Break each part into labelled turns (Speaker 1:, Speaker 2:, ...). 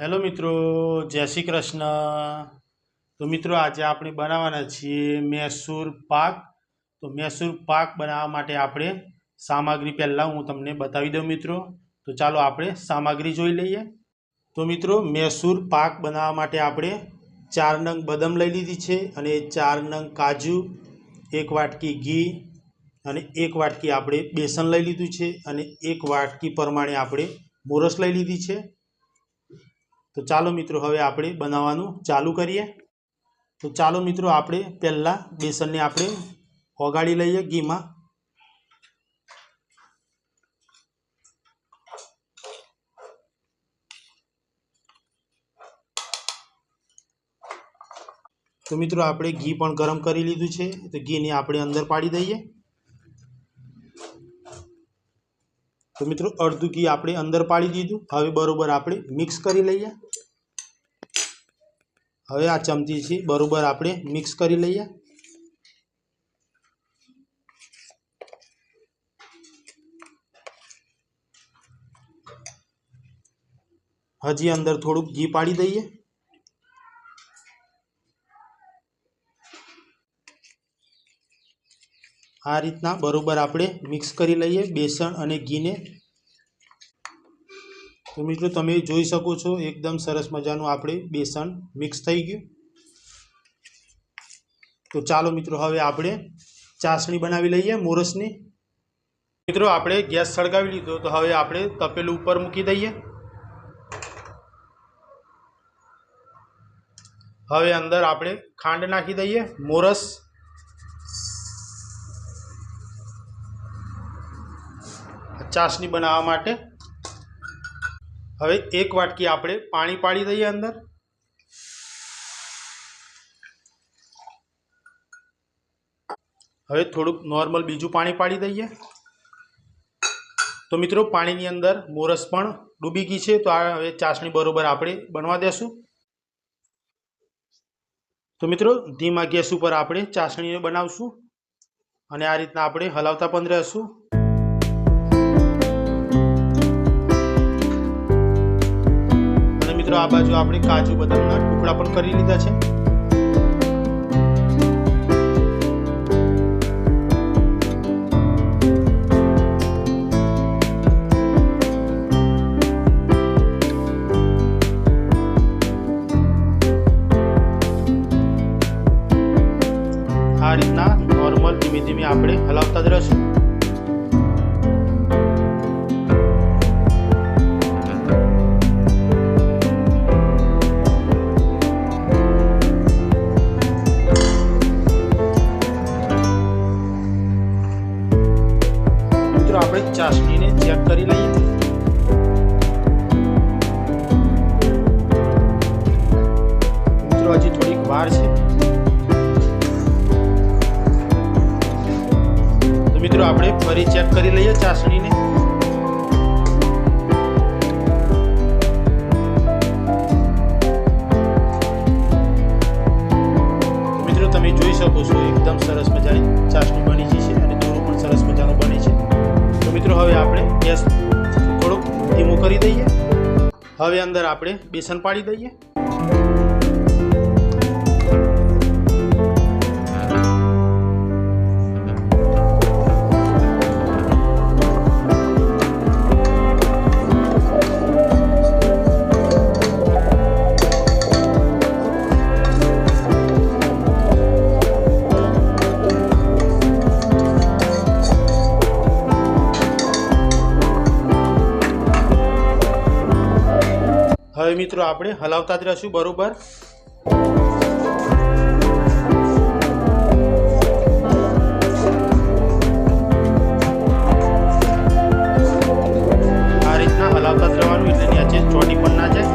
Speaker 1: Hello મિત્રો, જય શ્રી કૃષ્ણ. તો મિત્રો, આજે આપણે બનાવવાના છીએ મૈસૂર પાક. તો મૈસૂર પાક બનાવવા માટે આપણે સામગ્રી પહેલાં હું તમને બતાવી દઉં મિત્રો. તો ચાલો આપણે સામગ્રી જોઈ લઈએ. તો મિત્રો, મૈસૂર પાક બનાવવા માટે આપણે ચાર નંગ બદામ લઈ લીધી છે અને ચાર નંગ કાજુ, એક વાટકી ઘી અને એક વાટકી આપણે બેસન લઈ લીધું છે અને એક વાટકી પ્રમાણે આપણે મોરસ લઈ લીધી છે. તો ચાલો મિત્રો હવે આપણે બનાવવાનું ચાલુ કરીએ. તો ચાલો મિત્રો આપણે પહેલાં બેસનને આપણે ઓગાળી લઈએ ઘીમાં. તો મિત્રો આપણે ઘી પણ ગરમ કરી લીધું છે. તો ઘીને આપણે અંદર પાડી દઈએ. તો મિત્રો, અડધું ઘી આપણે અંદર પાડી દીધું. હવે બરોબર આપણે મિક્સ કરી લઈએ. હવે આ ચમચીથી બરોબર આપણે મિક્સ કરી લઈએ. હજી અંદર થોડુંક ઘી પાડી દઈએ. આ રીતના બરોબર આપણે મિક્સ કરી લઈએ બેસણ અને ઘીને. તો મિત્રો તમે જોઈ શકો છો, એકદમ સરસ મજાનું આપણે બેસણ મિક્સ થઈ ગયું. તો ચાલો મિત્રો હવે આપણે ચાસણી બનાવી લઈએ મોરસની. મિત્રો આપણે ગેસ સળગાવી લીધો, તો હવે આપણે તપેલું ઉપર મૂકી દઈએ. હવે અંદર આપણે ખાંડ નાખી દઈએ, મોરસ. ચાસણી બનાવવા માટે. હવે એક વાટકી આપણે પાણી પાડી દઈએ અંદર. હવે થોડુંક નોર્મલ બીજું પાણી પાડી દઈએ. તો મિત્રો પાણીની અંદર મોરસ પણ ડૂબી ગઈ છે, તો આ હવે ચાસણી બરોબર આપણે બનવા દેશું. તો મિત્રો ધીમા ગેસ ઉપર આપણે ચાસણીને બનાવશું. અને આ રીતના આપણે હલાવતા પણ રહેશું. મિત્રો, આ બાજુ આપણે કાજુ બદામના ટુકડા પણ કરી લીધા છે. આ રીતના નોર્મલ ધીમે ધીમે આપણે હલાવતા જ રહીશું. ચાસણીને ચેક કરી લઈએ. મિત્રો, હજી થોડીક વાર છે. તો મિત્રો, આપણે ફરી ચેક કરી લઈએ ચાસણીને. મિત્રો, તમે જોઈ શકો છો, એકદમ સરસ મજાની ચાસણી બની છે. ગેસ થોડુંક ધીમું કરી દઈએ. હવે અંદર આપણે બેસન પાડી દઈએ. હવે મિત્રો આપણે હલાવતા જ રહીશું, બરોબર? આ રીતના હલાવતા જ રહેવાનું, એટલે નીચે ચોટી પણ ના જાય.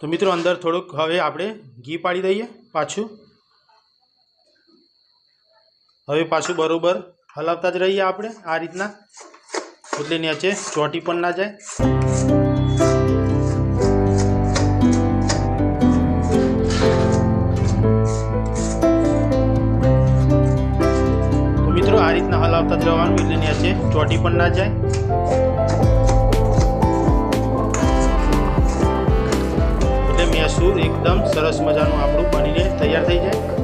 Speaker 1: તો મિત્રો અંદર થોડુંક હવે આપણે ઘી પાડી દઈએ પાછું. હવે પાછું બરોબર હલાવતા જ રહીએ આપણે, આ રીતના. એટલે નીચે, ચોટી પણ ના જાય. મિત્રો, આ રીતના હલાવતા જ રહેવાનું એટલે નીચે, ચોટી પણ ના જાય. એટલે મેસૂર એકદમ સરસ મજાનું આપણું બનીને તૈયાર થઈ જાય.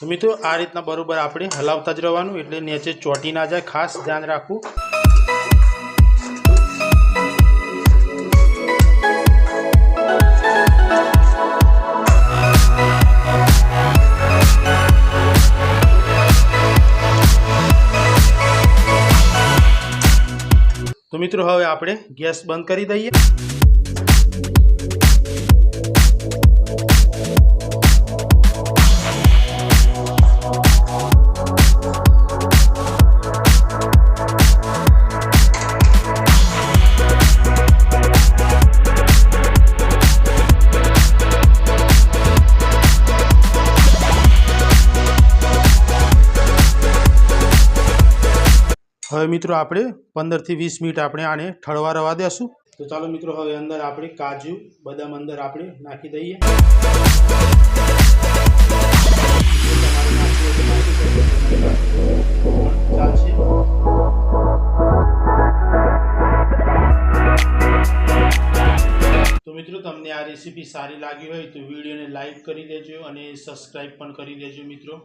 Speaker 1: તો મિત્રો, આ રીતના બરોબર આપણે હલાવતા જ રહેવાનું, એટલે નીચે ચોટી ના જાય. ખાસ ધ્યાન રાખવું. તો મિત્રો, હવે આપણે ગેસ બંધ કરી દઈએ. હવે મિત્રો આપણે પંદરથી વીસ મિનિટ આપણે આને ઠળવા રવા દેશું. તો ચાલો મિત્રો, હવે અંદર આપણે કાજુ, બદામ અંદર આપણે નાખી દઈએ. તો મિત્રો, તમને આ રેસીપી સારી લાગી હોય તો વિડીયોને લાઈક કરી દેજો અને સબસ્ક્રાઈબ પણ કરી દેજો મિત્રો.